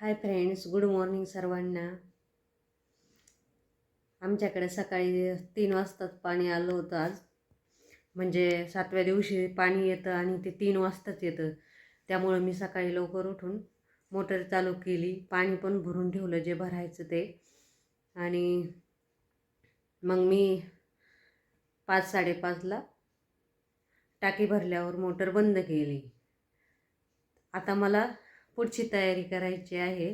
Hi friends good morning सर्वांना. आमच्याकडे सकाळी तीन वाजताच पाणी आलं होतं आज. म्हणजे सातव्या दिवशी पाणी येतं आणि ते तीन वाजताच येतं. त्यामुळं मी सकाळी लवकर उठून मोटर चालू केली. पाणी पण भरून ठेवलं जे भरायचं ते. आणि मग मी पाच साडेपाचला टाकी भरल्यावर मोटर बंद केली. आता मला पुढची तयारी करायची आहे.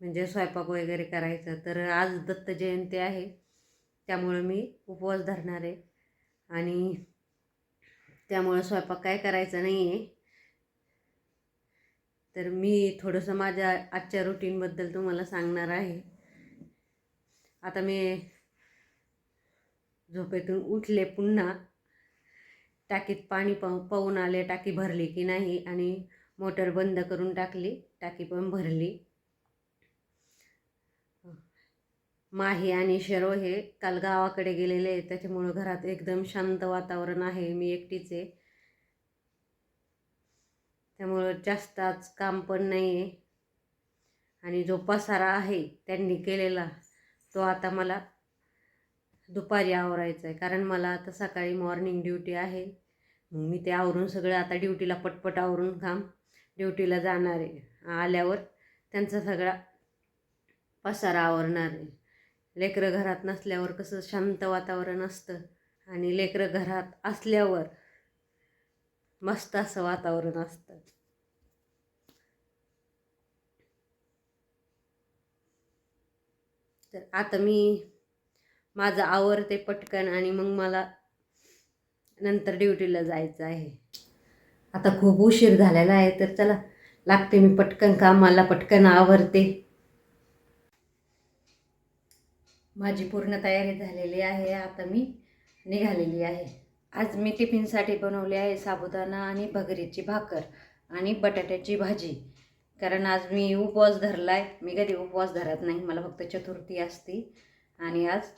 म्हणजे स्वयंपाक वगैरे करायचा. तर आज दत्त जयंती आहे. त्यामुळं मी उपवास धरणार आहे. आणि त्यामुळं स्वयंपाक काय करायचा नाही आहे तर मी थोडंसं माझ्या आजच्या रुटीनबद्दल तुम्हाला सांगणार आहे. आता मी झोपेतून उठले पुन्हा टाकीत पाणी पाहून आले टाकी भरली की नाही. आणि मोटर बंद करून टाकली टाकी पण भरली. माही आणि शरो हे काल गावाकडे गेलेले आहे त्याच्यामुळं घरात एकदम शांत वातावरण आहे. मी एकटीच आहे. त्यामुळं जास्त आज काम पण नाही आहे आणि जो पसारा आहे त्यांनी केलेला तो आता मला दुपारी आवरायचा आहे कारण मला आता सकाळी मॉर्निंग ड्युटी आहे. मग मी ते आवरून सगळं आता ड्युटीला पटपट आवरून काम ड्युटीला जाणार आहे. आल्यावर त्यांचा सगळा पसारा आवरणार आहे. लेकरं घरात नसल्यावर कसं शांत वातावरण असतं आणि लेकरं घरात असल्यावर मस्त असं वातावरण असतं. तर आता मी माझं आवरते पटकन आणि मग मला नंतर ड्युटीला जायचं आहे. आता खूप उशीर झालेला आहे तर चला लागते मी पटकन कामाला पटकन आवरते. माझी पूर्ण तयारी झालेली आहे आता मी निघालेली आहे. आज मी टिफिनसाठी बनवली आहे साबुदाणा आणि भगरीची भाकर आणि बटाट्याची भाजी. कारण आज मी उपवास धरला आहे मी कधी उपवास धरत नाही मला फक्त चतुर्थी असते. आणि आज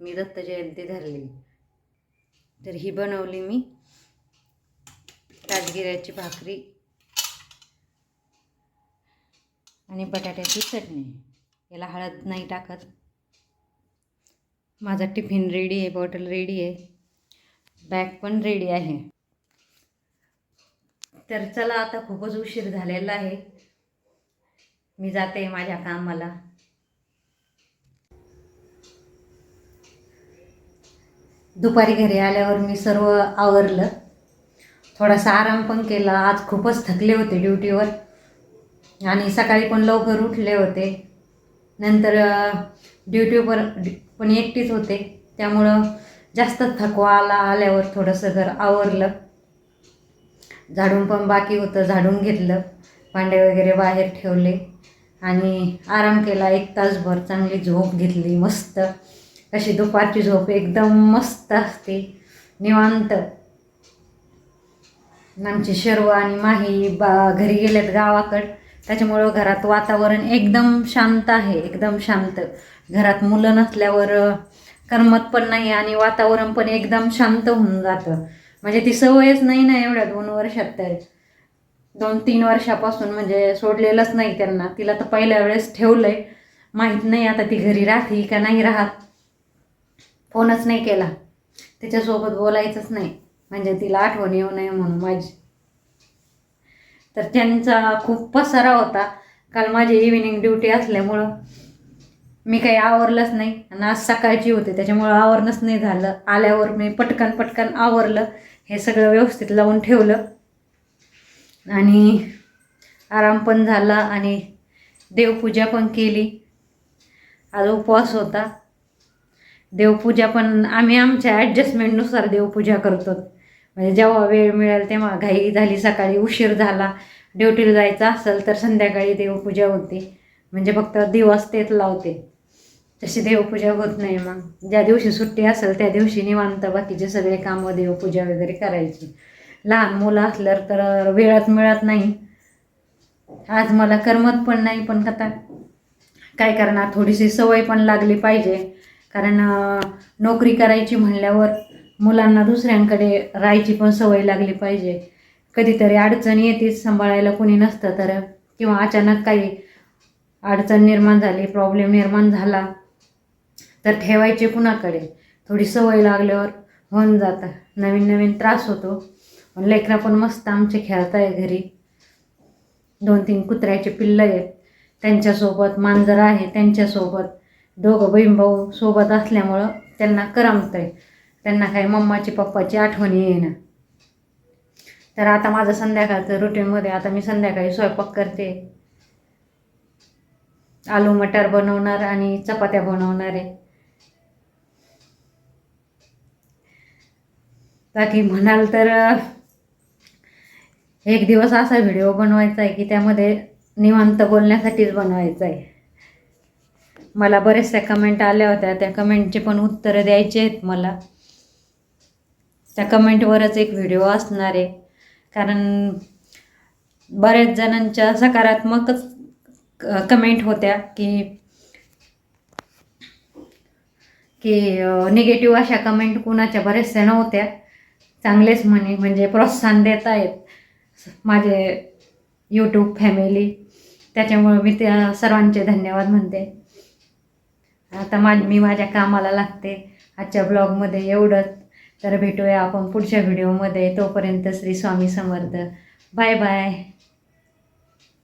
मी दत्त जयंती धरली. तर ही बनवली मी. राजगिऱ्याची भाकरी आणि बटाट्याची चटणी. याला हळद नाही टाकत. माझा टिफिन रेडी आहे बॉटल रेडी आहे. बॅग पण रेडी आहे. तर चला आता खूपच उशीर झालेला आहे. मी जाते माझ्या कामाला. दुपारी घरी आल्यावर मी सर्व आवरलं. थोडासा आराम पण केला. आज खूपच थकले होते ड्युटीवर. आणि सकाळी पण लवकर उठले होते. नंतर ड्युटीवर पण एकटीच होते. त्यामुळं जास्त थकवा आला आल्यावर थोडंसं घर आवरलं. झाडून पण बाकी होतं झाडून घेतलं. भांडे वगैरे बाहेर ठेवले. आणि आराम केला एक तासभर चांगली झोप घेतली मस्त. अशी दुपारची झोप एकदम मस्त असते. निवांत. आमची शर्व आणि माही बा घरी गेलेत गावाकडं. त्याच्यामुळं घरात वातावरण एकदम शांत आहे एकदम शांत. घरात मुलं नसल्यावर करमत पण नाही आणि वातावरण पण एकदम शांत होऊन जातं. म्हणजे ती सवयच नाही ना एवढ्या दोन वर्षात तर. दोन तीन वर्षापासून म्हणजे सोडलेलंच नाही त्यांना. तिला तर पहिल्या वेळेस ठेवलं आहे माहीत नाही आता ती घरी राहते का नाही राहत. फोनच नाही केला. त्याच्यासोबत बोलायचंच नाही. म्हणजे तिला आठवण येऊ नये म्हणून माझी. तर त्यांचा खूप पसारा होता. काल माझी इव्हिनिंग ड्युटी असल्यामुळं मी काही आवरलंच नाही. आणि आज सकाळची होते त्याच्यामुळं आवरणंच नाही झालं. आल्यावर मी पटकन पटकन आवरलं. हे सगळं व्यवस्थित लावून ठेवलं. आणि आराम पण झाला आणि देवपूजा पण केली. आज उपवास होता. देवपूजा पण आम्ही आमच्या ॲडजस्टमेंटनुसार देवपूजा करतो. म्हणजे जेव्हा वेळ मिळेल तेव्हा घाई झाली सकाळी उशीर झाला ड्युटीला जायचं असेल तर संध्याकाळी देवपूजा होते. म्हणजे फक्त दिवस तेच लावते. तशी देवपूजा होत नाही मग. ज्या दिवशी सुट्टी असेल त्या दिवशी निवांत बाकीचे सगळे कामं देवपूजा वगैरे करायची. लहान मुलं असलं तर वेळच मिळत नाही. आज मला करमत पण नाही पण आता काय करणार? थोडीशी सवय पण लागली पाहिजे. कारण नोकरी करायची म्हणल्यावर मुलांना दुसऱ्यांकडे राहायची पण सवय लागली पाहिजे. कधीतरी अडचण येतेच सांभाळायला कोणी नसतं तर. किंवा अचानक काही अडचण निर्माण झाली प्रॉब्लेम निर्माण झाला तर ठेवायचे कुणाकडे? थोडी सवय लागल्यावर होऊन जातं. नवीन नवीन त्रास होतो. पण लेकरं पण मस्त आमचे खेळताय घरी. दोन तीन कुत्र्याचे पिल्लं आहेत. त्यांच्यासोबत मांजर आहे त्यांच्यासोबत. दोघं बहीण भाऊ सोबत असल्यामुळं त्यांना करमतं आहे त्यांना काही मम्माची पप्पाची आठवणी येईना. तर आता माझं संध्याकाळचं रुटीनमध्ये आता मी संध्याकाळी स्वयंपाक करते. आलू मटर बनवणार आणि चपात्या बनवणार आहे. बाकी म्हणाल तर एक दिवस असा व्हिडिओ बनवायचा आहे की त्यामध्ये निवांत बोलण्यासाठीच बनवायचा आहे. मला बरेचशा कमेंट आल्या होत्या. त्या कमेंटचे पण उत्तरं द्यायचे आहेत मला. त्या कमेंटवरच एक व्हिडिओ असणार आहे. कारण बऱ्याच जणांच्या सकारात्मकच कमेंट होत्या की की निगेटिव्ह अशा कमेंट कुणाच्या बऱ्याचशा नव्हत्या. चांगलेच म्हणे म्हणजे प्रोत्साहन देत आहेत माझे यूट्यूब फॅमिली त्याच्यामुळं मी त्या सर्वांचे धन्यवाद म्हणते. आता मा मी माझ्या कामाला लागते. आजच्या ब्लॉगमध्ये एवढंच. तर भेटूया आपण पुढच्या व्हिडिओमध्ये तोपर्यंत श्री स्वामी समर्थ. Bye bye